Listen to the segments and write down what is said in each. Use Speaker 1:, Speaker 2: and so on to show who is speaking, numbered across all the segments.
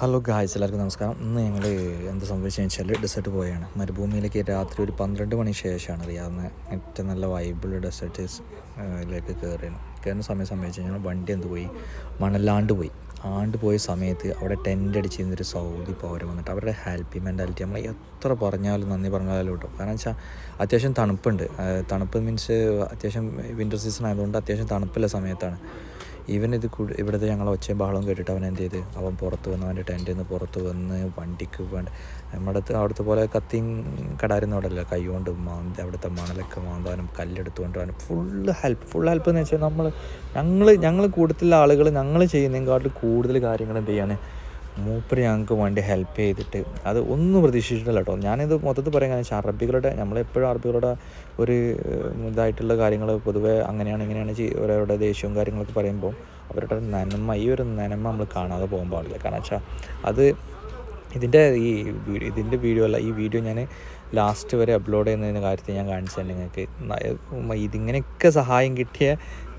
Speaker 1: Hello guys എല്ലാവർക്കും നമസ്കാരം. ഇന്ന് ഞങ്ങൾ എന്ത് സംഭവിച്ചതെന്ന് വെച്ചാൽ ഡെസേർട്ട് പോയാണ്. മരുഭൂമിയിലേക്ക് രാത്രി ഒരു പന്ത്രണ്ട് മണി ശേഷമാണ് അറിയാവുന്ന ഏറ്റവും നല്ല വൈബിൾ ഡെസേർട്ടിലേക്ക് കയറിയാണ് കയറുന്ന സമയം സംഭവിച്ചു കഴിഞ്ഞാൽ വണ്ടി എന്ത് പോയി? മണലാണ്ട് പോയി. ആണ്ട് പോയ സമയത്ത് അവിടെ ടെന്റ് അടിച്ച് ഇരുന്നൊരു സൗദി പൗരം വന്നിട്ട് അവരുടെ ഹാപ്പി മെന്റാലിറ്റി നമ്മൾ എത്ര പറഞ്ഞാലും നന്ദി പറഞ്ഞാലും കേട്ടോ. കാരണം വെച്ചാൽ അത്യാവശ്യം തണുപ്പുണ്ട്. തണുപ്പ് മീൻസ് അത്യാവശ്യം വിന്റർ സീസൺ ആയതുകൊണ്ട് അത്യാവശ്യം തണുപ്പുള്ള സമയത്താണ്. ഈവൻ ഇത് ഇവിടുത്തെ ഞങ്ങൾ ഒച്ചയും ബഹളവും കേട്ടിട്ട് അവൻ എന്ത് ചെയ്ത്? അവൻ പുറത്ത് വന്ന് അവന്റെ ടെന്റിൽ നിന്ന് പുറത്ത് വന്ന് വണ്ടിക്ക് വേണ്ട നമ്മുടെ അവിടുത്തെ പോലെ കത്തിയും കടാരുന്ന അവിടെ അല്ല കൈ കൊണ്ട് മാന്തി അവിടുത്തെ മണലൊക്കെ മാന്താനും കല്ലെടുത്തുകൊണ്ട് അവൻ ഫുള്ള് ഹെൽപ്പ് ഫുൾ ഹെൽപ്പ് എന്ന് വെച്ചാൽ നമ്മൾ ഞങ്ങൾ ഞങ്ങൾ കൂടുതലുള്ള ആളുകൾ ഞങ്ങൾ ചെയ്യുന്നതിനെക്കാട്ടിൽ കൂടുതൽ കാര്യങ്ങൾ എന്ത് ചെയ്യാണ്? മൂപ്പര് ഞങ്ങൾക്ക് വേണ്ടി ഹെൽപ്പ് ചെയ്തിട്ട്. അത് ഒന്നും പ്രതീക്ഷിച്ചിട്ടില്ല കേട്ടോ ഞാനിത് മൊത്തത്തിൽ പറയാൻ കാരണം അറബികളുടെ നമ്മളെപ്പോഴും അറബികളുടെ ഒരു ഇതായിട്ടുള്ള കാര്യങ്ങൾ പൊതുവേ അങ്ങനെയാണ് ഇങ്ങനെയാണ് അവരവരുടെ ദേഷ്യവും കാര്യങ്ങളൊക്കെ പറയുമ്പോൾ അവരുടെ നന്മ ഈ ഒരു നന്മ നമ്മൾ കാണാതെ പോകാൻ പാടില്ല. കാരണം വെച്ചാൽ അത് ഇതിന്റെ ഈ ഇതിന്റെ വീഡിയോ അല്ല ഈ വീഡിയോ ഞാൻ ലാസ്റ്റ് വരെ അപ്ലോഡ് ചെയ്യുന്നതിന്റെ കാര്യത്തിൽ ഞാൻ കാണിച്ചു നിങ്ങൾക്ക്. ഇതിങ്ങനെയൊക്കെ സഹായം കിട്ടിയ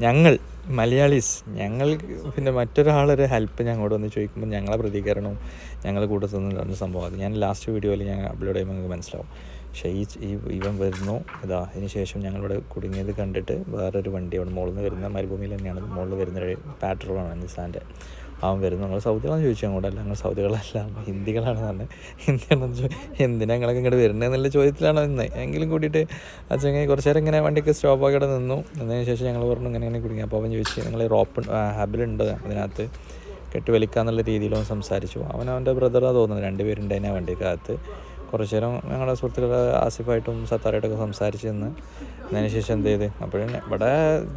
Speaker 1: ഞങ്ങൾ മലയാളീസ് ഞങ്ങൾ പിന്നെ മറ്റൊരാളൊരു ഹെൽപ്പ് ഞങ്ങളോട് വന്ന് ചോദിക്കുമ്പോൾ ഞങ്ങളെ പ്രതികരണവും ഞങ്ങൾ കൂടെ നിന്ന് സംഭവം അത്. ഞാൻ ലാസ്റ്റ് വീഡിയോയിൽ ഞാൻ അപ്ലോഡ് ചെയ്യുമ്പോൾ നിങ്ങൾക്ക് മനസ്സിലാവും. പക്ഷേ ഈ ഈ ഇവൻ വരുന്നു ഇതാ അതിന് ശേഷം ഞങ്ങളിവിടെ കുടുങ്ങിയത് കണ്ടിട്ട് വേറൊരു വണ്ടി അവിടെ മുകളിൽ നിന്ന് വരുന്ന മരുഭൂമിയിൽ തന്നെയാണ്. മുകളിൽ വരുന്ന പാട്രോളാണ് നിസാന്റെ അവൻ വരുന്നു. നിങ്ങൾ സൗദികളാണെന്ന് ചോദിച്ചു അങ്ങോട്ടല്ല ഞങ്ങൾ സൗദികളല്ല. ഹിന്ദികളാണെന്ന് പറഞ്ഞത്. ഹിന്ദിയാണെന്ന് ചോദിച്ചു എന്തിനാ ഞങ്ങളൊക്കെ ഇങ്ങോട്ട് വരുന്നത് എന്നുള്ള ചോദ്യത്തിലാണ് നിന്ന്. എങ്കിലും കൂടിയിട്ട് അച്ഛനെ കുറച്ച് നേരം ഇങ്ങനെ വണ്ടിക്ക് സ്റ്റോപ്പ് ആക്കി നിന്നു. എന്നതിന് ശേഷം ഞങ്ങൾ പറഞ്ഞു ഇങ്ങനെ ഇങ്ങനെ കുടുങ്ങി. അപ്പോൾ അവൻ ചോദിച്ചു നിങ്ങൾ റോപ്പ് ഹാബിലുണ്ട് അതിനകത്ത് കെട്ടി വലിക്കാന്നുള്ള രീതിയിലും സംസാരിച്ചു. അവൻ അവന്റെ ബ്രദറാണ് തോന്നുന്നത് രണ്ടുപേരുണ്ടായിരുന്നു ആ വണ്ടിക്കകത്ത്. കുറച്ച് നേരം ഞങ്ങളുടെ സുഹൃത്തുക്കൾ ആസിഫായിട്ടും സത്താറായിട്ടൊക്കെ സംസാരിച്ച് നിന്ന് അതിന് ശേഷം എന്ത് ചെയ്ത്? അപ്പോഴും ഇവിടെ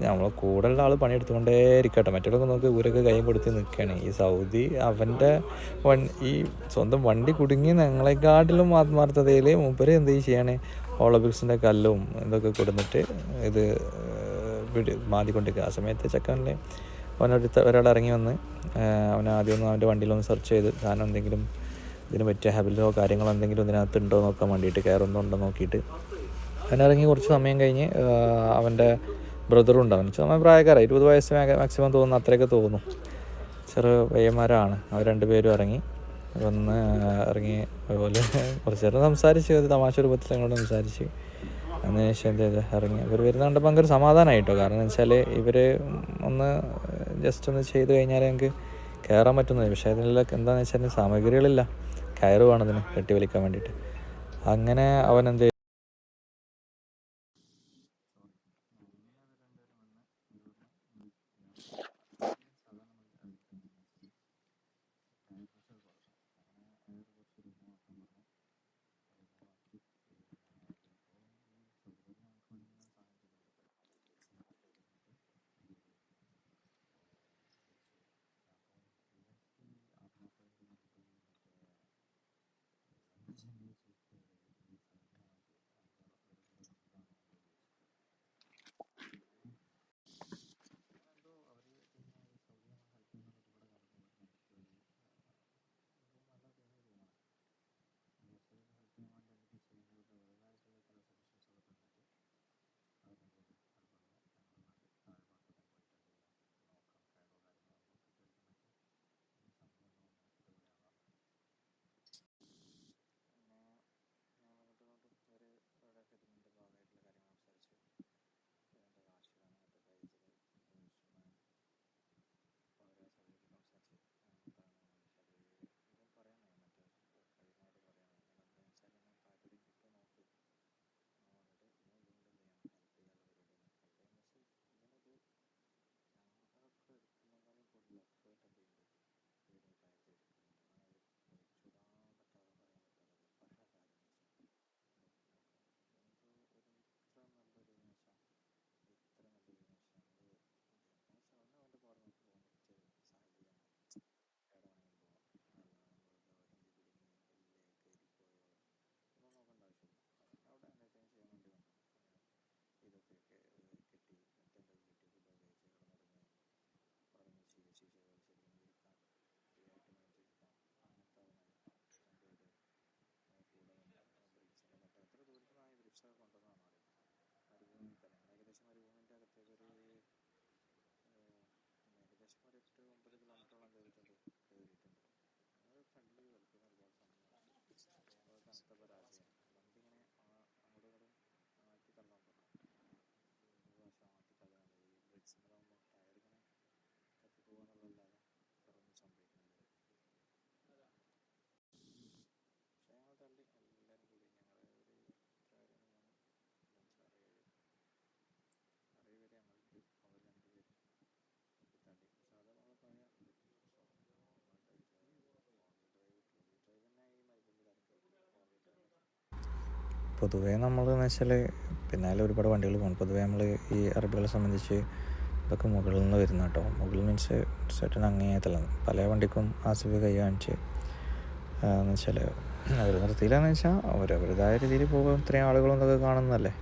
Speaker 1: നമ്മൾ കൂടുതലുള്ള ആൾ പണിയെടുത്തുകൊണ്ടേ ഇരിക്കട്ടെ മറ്റുള്ളവർക്ക് നോക്കി ഊരൊക്കെ കൈ കൊടുത്ത് നിൽക്കുകയാണ് ഈ സൗദി അവന്റെ വൺ ഈ സ്വന്തം വണ്ടി കുടുങ്ങി ഞങ്ങളെക്കാട്ടിലും ആത്മാർത്ഥതയിൽ മൂപ്പര് എന്ത് ചെയ്യാണ്? ഒളിമ്പിക്സിന്റെ കല്ലും ഇതൊക്കെ കൊടുത്തിട്ട് ഇത് വിട് മാതിക്കൊണ്ടിരിക്കുക ആ സമയത്ത് ചെക്കനിൽ അവനടുത്ത് ഒരാൾ ഇറങ്ങി വന്ന് അവൻ ആദ്യം ഒന്ന് അവന്റെ വണ്ടിയിലൊന്ന് സെർച്ച് ചെയ്ത് താൻ എന്തെങ്കിലും ഇതിന് പറ്റിയ ഹബിലോ കാര്യങ്ങളോ എന്തെങ്കിലും ഇതിനകത്ത് ഉണ്ടോ നോക്കാൻ വേണ്ടിയിട്ട് കയറുന്നുണ്ടോ നോക്കിയിട്ട്. അതിനിറങ്ങി കുറച്ച് സമയം കഴിഞ്ഞ് അവന്റെ ബ്രദറും ഉണ്ടാവും അവൻ സമയം പ്രായക്കാരായി ഇരുപത് വയസ്സ് മാക്സിമം തോന്നുന്നു അത്രയൊക്കെ തോന്നും. ചെറു പയ്യന്മാരാണ്. അവർ രണ്ടുപേരും ഇറങ്ങി. വന്ന് ഇറങ്ങി അതുപോലെ കുറച്ച് നേരം സംസാരിച്ച് ഒരു തമാശ രൂപത്തിൽ അങ്ങോട്ട് സംസാരിച്ച്. അതിനുശേഷം എന്ത് ചെയ്ത്? ഇറങ്ങി. ഇവർ വരുന്ന കണ്ടപ്പോൾ ഒരു സമാധാനമായിട്ടോ കാരണം എന്ന് വെച്ചാൽ ഇവർ ഒന്ന് ജസ്റ്റ് ഒന്ന് ചെയ്ത് കഴിഞ്ഞാൽ ഞങ്ങൾക്ക് കയറാൻ പറ്റുന്നത് പക്ഷേ അതിനുള്ള എന്താണെന്ന് വെച്ചാൽ സാമഗ്രികളില്ല. കയറ് വേണം അതിന് കെട്ടി വലിക്കാൻ വേണ്ടിയിട്ട്. അങ്ങനെ അവൻ എന്ത് ഒരു ഏകദേശം ഒരു എട്ട് ഒമ്പത് കിലോമീറ്ററോളം കയറിയിട്ടുണ്ട് കയറിയിട്ടുണ്ട്. അത് ഫ്രണ്ടിൽ കളിക്കുന്ന ഒരുപാട് സമയം തണുത്ത പരാതി പൊതുവേ നമ്മളെന്ന് വെച്ചാൽ പിന്നെ ഒരുപാട് വണ്ടികൾ പോകും പൊതുവേ നമ്മൾ ഈ അറബികളെ സംബന്ധിച്ച് ഇതൊക്കെ മുകളിൽ നിന്ന് വരുന്ന കേട്ടോ. മുകളിൽ മീൻസ് സെറ്റൻ അങ്ങേയത്തില്ല പല വണ്ടിക്കും ആസിഫ് കൈ കാണിച്ച് എന്ന് വെച്ചാൽ അവർ നിർത്തിയില്ലെന്ന് വെച്ചാൽ അവരവരുതായ രീതിയിൽ പോകും. ഇത്രയും ആളുകളും ഇതൊക്കെ കാണുന്നതല്ലേ?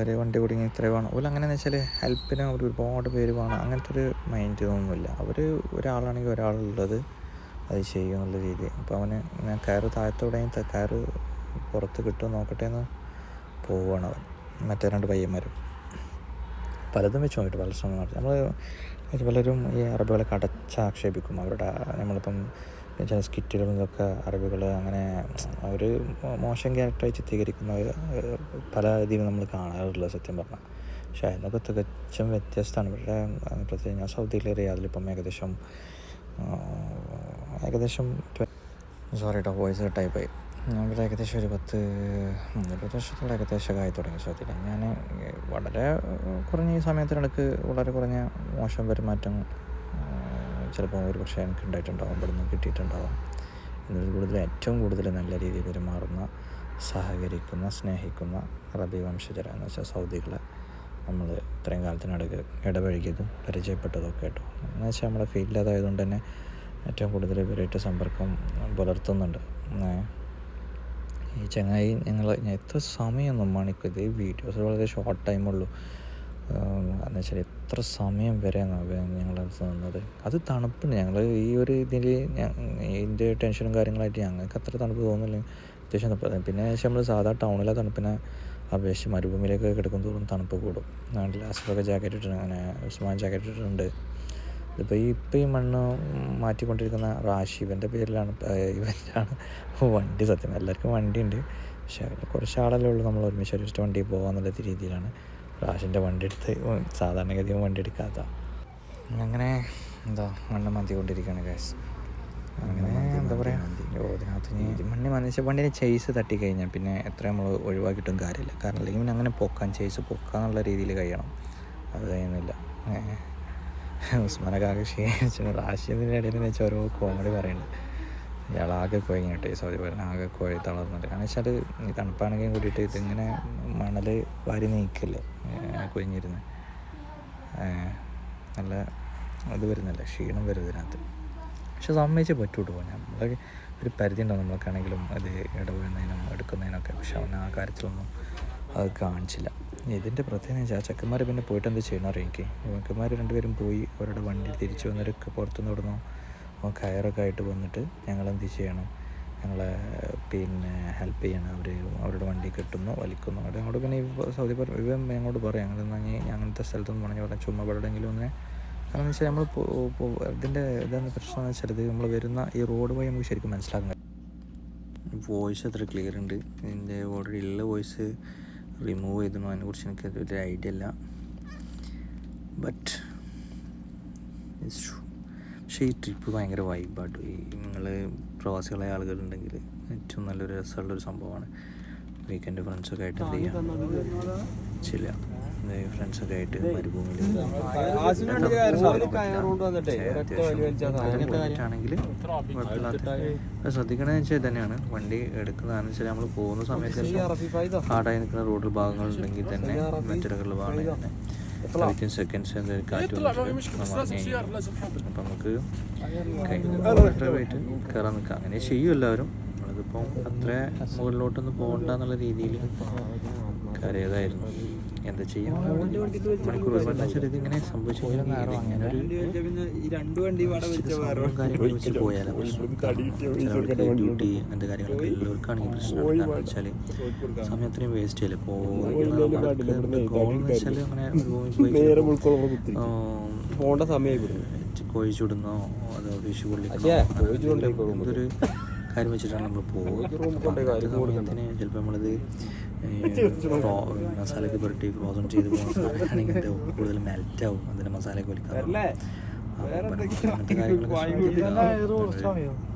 Speaker 1: ഒരു വണ്ടി കുടുങ്ങി ഇത്രയും വേണം. ഓല അങ്ങനെയെന്ന് വെച്ചാൽ ഹെൽപ്പിന് അവർ ഒരുപാട് പേര് വേണം. അങ്ങനത്തെ ഒരു മൈൻഡ് ഒന്നുമില്ല അവർ ഒരാളാണെങ്കിൽ ഒരാളുള്ളത് അത് ചെയ്യും എന്നുള്ള രീതി. അപ്പോൾ അവന് ഞാൻ കയറ് താഴത്തോടെ കയറ് പുറത്ത് കിട്ടുമോ നോക്കട്ടെ എന്ന് പോവുകയാണ് അവൻ. മറ്റേ രണ്ട് പയ്യന്മാരും. പലതും വെച്ച് നോക്കിയിട്ട് പല ശ്രമം നടത്തി. നമ്മൾ പലരും ഈ അറബികളെ കടച്ചാക്ഷേപിക്കും. അവരുടെ നമ്മളിപ്പം ചില സ്കിറ്റുകളും ഇതൊക്കെ അറബികൾ അങ്ങനെ അവർ മോശം ക്യാരക്ടറായി ചിത്രീകരിക്കുന്ന പല രീതിയിലും നമ്മൾ കാണാറുള്ളത് സത്യം പറഞ്ഞാൽ. പക്ഷേ അതിനൊക്കെ തികച്ചും വ്യത്യസ്തമാണ്. ഇവരുടെ പ്രത്യേകിച്ച് ഞാൻ സൗദിയിലെ റിയാദിലിപ്പം ഏകദേശം ഏകദേശം സോറി കേട്ടോ വോയിസ് കട്ടായിപ്പോയി ഞാനിവിടെ ഏകദേശം ഒരു പത്ത് ഒരു വർഷത്തോളം ഏകദേശം ആയി തുടങ്ങി സത്യത്തിൽ. ഞാൻ വളരെ കുറഞ്ഞ ഈ സമയത്തിനിടക്ക് വളരെ കുറഞ്ഞ മോശം പെരുമാറ്റം ചിലപ്പോൾ ഒരു പക്ഷേ എനിക്ക് ഉണ്ടായിട്ടുണ്ടാവും ഇവിടെ നിന്ന് കിട്ടിയിട്ടുണ്ടാവും. എന്നതിൽ കൂടുതൽ ഏറ്റവും കൂടുതൽ നല്ല രീതിയിൽ പെരുമാറുന്ന സഹകരിക്കുന്ന സ്നേഹിക്കുന്ന അറബി വംശജർ എന്ന് വെച്ചാൽ സൗദികളെ നമ്മൾ ഇത്രയും കാലത്തിനിടക്ക് ഇടപഴകിയതും പരിചയപ്പെട്ടതും ഒക്കെ കേട്ടോ എന്ന് വെച്ചാൽ നമ്മുടെ ഫീൽഡ് അതായതുകൊണ്ട് തന്നെ ഏറ്റവും കൂടുതൽ ഇവരായിട്ട് സമ്പർക്കം പുലർത്തുന്നുണ്ട്. ഈ ചങ്ങായി ഞങ്ങൾ ഞാൻ എത്ര സമയമൊന്നും മണിക്കൂർ ഈ വീഡിയോസ് വളരെ ഷോർട്ട് ടൈമുള്ളൂ എന്ന് വെച്ചാൽ എത്ര സമയം വരെ ഞങ്ങളടുത്ത് നിന്നത്. അത് തണുപ്പുണ്ട് ഞങ്ങൾ ഈ ഒരു ഇതിൽ ഇതിന്റെ ടെൻഷനും കാര്യങ്ങളായിട്ട് ഞങ്ങൾക്ക് അത്ര തണുപ്പ് തോന്നില്ല അത്യാവശ്യം തണുപ്പ്. പിന്നെ നമ്മൾ സാധാ ടൗണിലെ തണുപ്പിനെ അപേക്ഷിച്ച് മരുഭൂമിയിലേക്ക് കിടക്കും തണുപ്പ് കൂടും. നാട്ടിൽ അസുഖമൊക്കെ ജാക്കറ്റ് ഇട്ടിട്ടുണ്ട് അങ്ങനെ ഉസ്മാൻ ജാക്കറ്റ് ഇട്ടിട്ടുണ്ട്. ഇതിപ്പോൾ ഈ ഇപ്പം ഈ മണ്ണ് മാറ്റിക്കൊണ്ടിരിക്കുന്ന റാഷി ഇവന്റെ പേരിലാണ് ഇവന്റാണ് വണ്ടി സത്യം എല്ലാവർക്കും വണ്ടി ഉണ്ട് പക്ഷെ അതിൽ കുറച്ച് ആളല്ലേ ഉള്ളൂ നമ്മൾ ഒരുമിച്ച് ഒരുമിച്ച് വണ്ടി പോകാമെന്നുള്ള രീതിയിലാണ്. റാഷിന്റെ വണ്ടി എടുത്ത് സാധാരണഗതി വണ്ടി എടുക്കാത്ത. അങ്ങനെ എന്താ മണ്ണ് മാറ്റിക്കൊണ്ടിരിക്കുകയാണ് ഗ്യാസ് അങ്ങനെ എന്താ പറയുക ഇതിനകത്ത് മണ്ണി മന്നിച്ച വണ്ടിനെ ചേസ് തട്ടിക്കഴിഞ്ഞാൽ പിന്നെ എത്ര നമ്മൾ ഒഴിവാക്കിയിട്ടും കാര്യമില്ല. കാരണം അല്ലെങ്കിൽ പിന്നെ അങ്ങനെ പൊക്കാൻ ചെയ്സ് പൊക്കാന്നുള്ള രീതിയിൽ കഴിയണം. അത് കഴിയുന്നില്ല. ഉസ്മാനൊക്കെ ക്ഷീണിച്ചു റാഷിദിന്റെ ഇടയിൽ എന്ന് വെച്ചാൽ ഓരോ കോമഡി പറയുന്നുണ്ട്. ഇയാളാകെ കുഴങ്ങിട്ടെ സൗദി പോലെ ആകെ കുഴ തളർന്നിട്ട്. കാരണം വെച്ചാൽ ഈ തണുപ്പാണെങ്കിൽ കൂടിയിട്ട് ഇതിങ്ങനെ മണൽ വാരി നീക്കല്ലേ. കുഴിഞ്ഞിരുന്ന്. നല്ല ഇത് വരുന്നില്ല. ക്ഷീണം വരും ഇതിനകത്ത്. പക്ഷെ സമ്മതിച്ചേ പറ്റൂട്ടോ. നമ്മൾ ഒരു പരിധി ഉണ്ടാവും നമ്മൾക്കാണെങ്കിലും അത് ഇടപെടുന്നതിനും എടുക്കുന്നതിനൊക്കെ. പക്ഷെ അവൻ ആ കാര്യത്തിലൊന്നും അത് കാണിച്ചില്ല. ഇതിന്റെ പ്രത്യേകത വെച്ചാൽ ചെക്കന്മാർ പിന്നെ പോയിട്ട് എന്ത് ചെയ്യണം അറിയാം എനിക്ക്? ചെക്കന്മാർ രണ്ടുപേരും പോയി അവരുടെ വണ്ടി തിരിച്ചു വന്നവരൊക്കെ പുറത്തുനിന്ന് വിടുന്നു അവൻ കയറൊക്കെ ആയിട്ട് വന്നിട്ട് ഞങ്ങൾ എന്ത് ചെയ്യണം? ഞങ്ങളെ പിന്നെ ഹെൽപ്പ് ചെയ്യണം. അവർ അവരുടെ വണ്ടി കെട്ടുന്നു വലിക്കുന്നു. അവിടെ അങ്ങോട്ട് പിന്നെ സൗദി പറ ഇവ ഞങ്ങളോട് പറയാം ഞങ്ങൾ അങ്ങനത്തെ സ്ഥലത്തൊന്നും പറഞ്ഞു പറഞ്ഞാൽ ചുമ്മാ എവിടെയെങ്കിലും ഒന്ന് കാരണം എന്ന് വെച്ചാൽ നമ്മൾ ഇതിന്റെ ഇതാണ് പ്രശ്നം എന്ന് വെച്ചാൽ ഇത് നമ്മൾ വരുന്ന ഈ റോഡ് വഴി നമുക്ക് ശരിക്കും മനസ്സിലാക്കാൻ വോയിസ് അത്ര ക്ലിയർ ഉണ്ട്. ഇതിന്റെ ഓൾറെഡി ഉള്ള വോയിസ് റിമൂവ് ചെയ്തണോ അതിനെക്കുറിച്ച് എനിക്ക് ഒരു ഐഡിയ ഇല്ല. ബട്ട് പക്ഷേ ഈ ട്രിപ്പ് ഭയങ്കര വൈബാട്ടോ ഈ നിങ്ങൾ പ്രവാസികളായ ആളുകളുണ്ടെങ്കിൽ ഏറ്റവും നല്ലൊരു രസമുള്ളൊരു സംഭവമാണ്. വീക്കെൻഡ് ഫ്രണ്ട്സൊക്കെ ആയിട്ട് എന്ത് ചെയ്യാം? ചില ഫ്രണ്ട്സൊക്കെ ആയിട്ട് മരുഭൂമിയിൽ ആണെങ്കിൽ ശ്രദ്ധിക്കണമെന്ന് വെച്ചാൽ തന്നെയാണ് വണ്ടി എടുക്കുന്നതെന്ന് വെച്ചാൽ നമ്മൾ പോകുന്ന സമയത്ത് ഹാർഡായി നിൽക്കുന്ന റോഡ് ഭാഗങ്ങളുണ്ടെങ്കിൽ തന്നെ മറ്റൊരു ഭാഗങ്ങളിൽ തന്നെ സെക്കൻഡ്സ് എന്തൊരു കാറ്റ് അപ്പം നമുക്ക് കഴിഞ്ഞിട്ട് കയറാൻ നിൽക്കാം. അങ്ങനെ ചെയ്യും എല്ലാവരും. നമ്മളിതിപ്പം അത്ര മുകളിലോട്ടൊന്നും പോകണ്ട എന്നുള്ള രീതിയിൽ കയറിയതായിരുന്നു. എന്താ ചെയ്യാം മണിക്കൂർ ഒരുപാട് വെച്ചാൽ ഇതിങ്ങനെ സംഭവിച്ചു കഴിഞ്ഞാൽ ഇങ്ങനെ ഒരു സമയവും കാര്യങ്ങളും വെച്ച് പോയാലോ ചിലവർക്ക് ഡ്യൂട്ടി അങ്ങനത്തെ കാര്യങ്ങളൊക്കെ എല്ലാവർക്കാണെങ്കിൽ പ്രശ്നമാണ് കാരണം വെച്ചാൽ സമയത്തിനും വേസ്റ്റ് ചെയ്യില്ല പോകുന്ന ഗോൾ എന്ന് വെച്ചാൽ അങ്ങനെ ഭൂമി പോയി
Speaker 2: പോണ്ട സമയമായി
Speaker 1: കോഴി ചുടുന്നോ അതോ വിഷു കൊള്ളിക്കുന്നോ? എന്തൊരു കാര്യം വെച്ചിട്ടാണ് നമ്മൾ പോകുന്നത് ചിലപ്പോൾ നമ്മളത് മസാലയൊക്കെ പുരട്ടി ഫ്രോസൺ ചെയ്ത് പോകുകയാണെങ്കിൽ കൂടുതൽ മെൽറ്റ് ആവും. അതിന്റെ മസാലയൊക്കെ വലിക്കാറുണ്ട് അങ്ങനത്തെ കാര്യങ്ങളൊക്കെ ശ്രദ്ധിക്കുക.